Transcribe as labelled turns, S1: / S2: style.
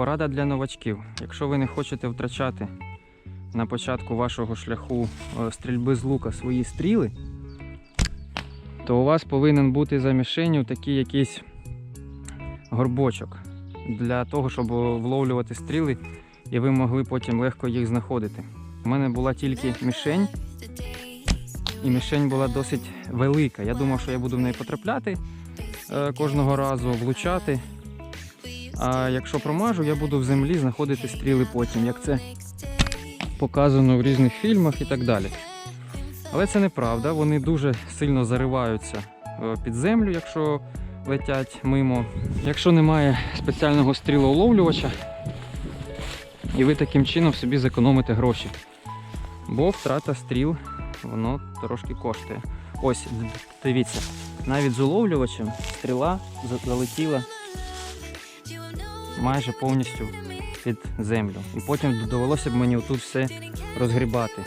S1: Порада для новачків. Якщо ви не хочете втрачати на початку вашого шляху е, стрільби з лука свої стріли, то у вас повинен бути за мішенью такий якийсь горбочок для того, щоб вловлювати стріли, і ви могли потім легко їх знаходити. У мене була тільки мішень, і мішень була досить велика. Я думав, що я буду в неї потрапляти е, кожного разу, влучати. А якщо промажу, я буду в землі знаходити стріли потім, як це показано в різних фільмах і так далі. Але це неправда, вони дуже сильно зариваються е, під землю, якщо летять мимо. Якщо немає спеціального стрілоуловлювача, і ви таким чином собі зекономите гроші. Бо втрата стріл, воно трошки коштує. Ось, дивіться, навіть з уловлювачем стріла залетіла майже повністю під землю. І потім довелося б мені тут все розгрібати.